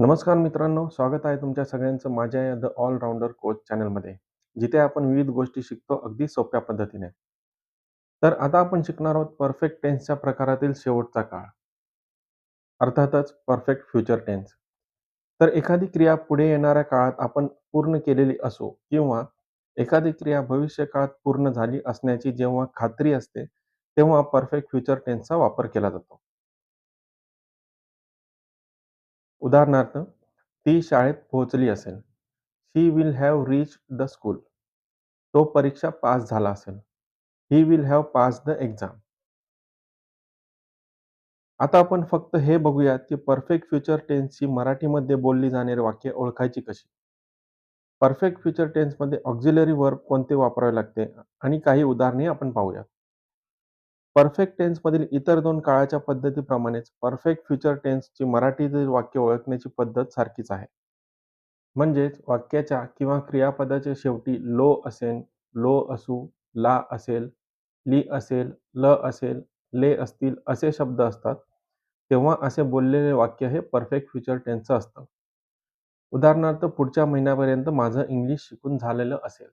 नमस्कार मित्रांनो, स्वागत आहे तुमच्या सगळ्यांचं माझ्या या द ऑलराऊंडर कोच चॅनलमध्ये. जिथे आपण विविध गोष्टी शिकतो अगदी सोप्या पद्धतीने. तर आता आपण शिकणार आहोत परफेक्ट टेन्सच्या प्रकारातील शेवटचा काळ. अर्थातच परफेक्ट फ्युचर टेन्स. तर एखादी क्रिया पुढे येणाऱ्या काळात आपण पूर्ण केलेली असो किंवा एखादी क्रिया भविष्य काळात पूर्ण झाली असण्याची जेव्हा खात्री असते, तेव्हा परफेक्ट फ्युचर टेन्सचा वापर केला जातो. उदाहरणार्थ, ती शाळेत पोहोचली असेल. She will have reach the school. तो परीक्षा पास झाला असेल. He will have pass the exam. आता आपण फक्त हे बघूयात की परफेक्ट फ्युचर टेन्सची मराठीमध्ये बोलली जाणारी वाक्य ओळखायची कशी. परफेक्ट फ्युचर टेन्समध्ये ऑक्झिलरी वर्ब कोणते वापरावे लागते आणि काही उदाहरणे आपण पाहूयात. परफेक्ट टेन्समधील इतर दोन काळाच्या पद्धतीप्रमाणेच परफेक्ट फ्युचर टेन्सची मराठीतील वाक्य ओळखण्याची पद्धत सारखीच आहे. म्हणजेच वाक्याच्या किंवा क्रियापदाच्या शेवटी लो असेल, लो असू, ला असेल, ली असेल, ल असेल, ले असतील असे शब्द असतात, तेव्हा असे बोललेले वाक्य हे परफेक्ट फ्युचर टेन्सचं असतं. उदाहरणार्थ पुढच्या महिन्यापर्यंत माझं इंग्लिश शिकून झालेलं असेल.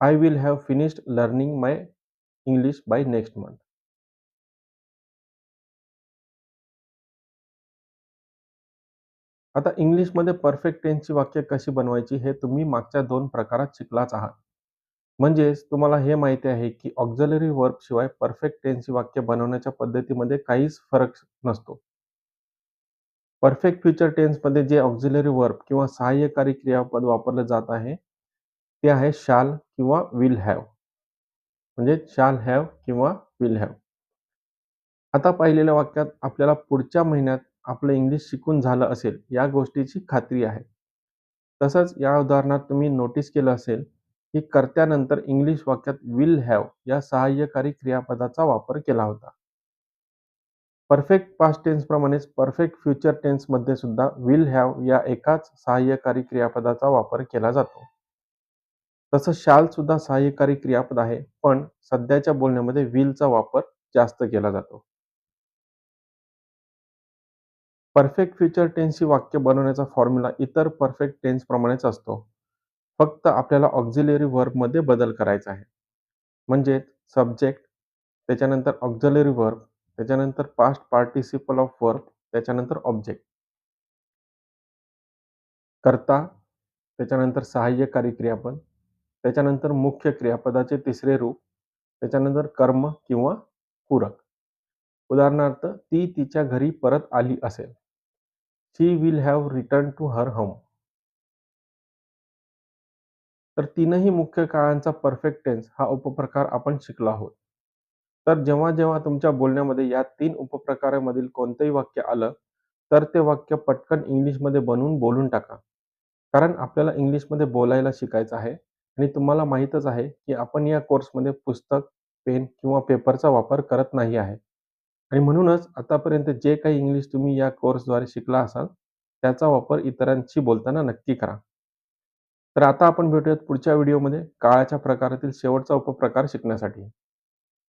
I will have finished learning my English by next month. आता इंग्लिशमध्ये परफेक्ट टेन्सची वाक्य कशी बनवायची हे तुम्ही मागच्या दोन प्रकारात शिकलाच आहात. म्हणजेच तुम्हाला हे माहिती आहे की ऑक्झलरी वर्क शिवाय परफेक्ट टेन्सची वाक्य बनवण्याच्या पद्धतीमध्ये काहीच फरक नसतो. परफेक्ट फ्युचर टेन्समध्ये जे ऑक्झिलरी वर्ब किंवा सहाय्यकारी क्रियापद वापरले जात आहे, ते आहे शाल किंवा विल हॅव. म्हणजे शाल हॅव किंवा विल हॅव. आता पाहिलेल्या वाक्यात आपल्याला पुढच्या महिन्यात आपलं इंग्लिश शिकून झालं असेल या गोष्टीची खात्री आहे. तसंच या उदाहरणात तुम्ही नोटीस केलं असेल की कर्त्यानंतर इंग्लिश वाक्यात विल हॅव या सहाय्यकारी क्रियापदाचा वापर केला होता. परफेक्ट पास्ट टेन्सप्रमाणेच परफेक्ट फ्युचर टेन्समध्ये सुद्धा विल हॅव या एकाच सहाय्यकारी क्रियापदाचा वापर केला जातो. तसं शाल सुद्धा सहाय्यकारी क्रियापद आहे, पण सध्याच्या बोलण्यामध्ये विलचा वापर जास्त केला जातो. परफेक्ट फ्युचर टेन्सची वाक्य बनवण्याचा फॉर्म्युला इतर परफेक्ट टेन्स प्रमाणेच असतो. फक्त आपल्याला ऑक्झिलरी वर्बमध्ये बदल करायचा आहे. म्हणजेच सब्जेक्ट, त्याच्यानंतर ऑक्झिलरी वर्ब, त्याच्यानंतर पास्ट पार्टिसिपल ऑफ वर्ब, त्याच्यानंतर ऑब्जेक्ट. करता त्याच्यानंतर सहाय्यकारी क्रियापद, त्याच्यानंतर मुख्य क्रियापदाचे तिसरे रूप, त्याच्यानंतर कर्म किंवा पूरक. उदाहरणार्थ, ती तिच्या घरी परत आली असेल. She will have return to her home. तर तीनही मुख्य काळांचा परफेक्ट टेन्स हा उपप्रकार आपण शिकलो आहोत. तर जेव्हा जेव्हा तुमच्या बोलण्यामध्ये या तीन उपप्रकारामधील कोणतंही वाक्य आलं, तर ते वाक्य पटकन इंग्लिशमध्ये बनवून बोलून टाका. कारण आपल्याला इंग्लिशमध्ये बोलायला शिकायचं आहे आणि तुम्हाला माहीतच आहे की आपण या कोर्समध्ये पुस्तक, पेन किंवा पेपरचा वापर करत नाही आहे आणि म्हणूनच आतापर्यंत जे काही इंग्लिश तुम्ही या कोर्सद्वारे शिकला असाल, त्याचा वापर इतरांशी बोलताना नक्की करा. तर आता आपण भेटूयात पुढच्या व्हिडिओमध्ये काळाच्या प्रकारातील शेवटचा उपप्रकार शिकण्यासाठी.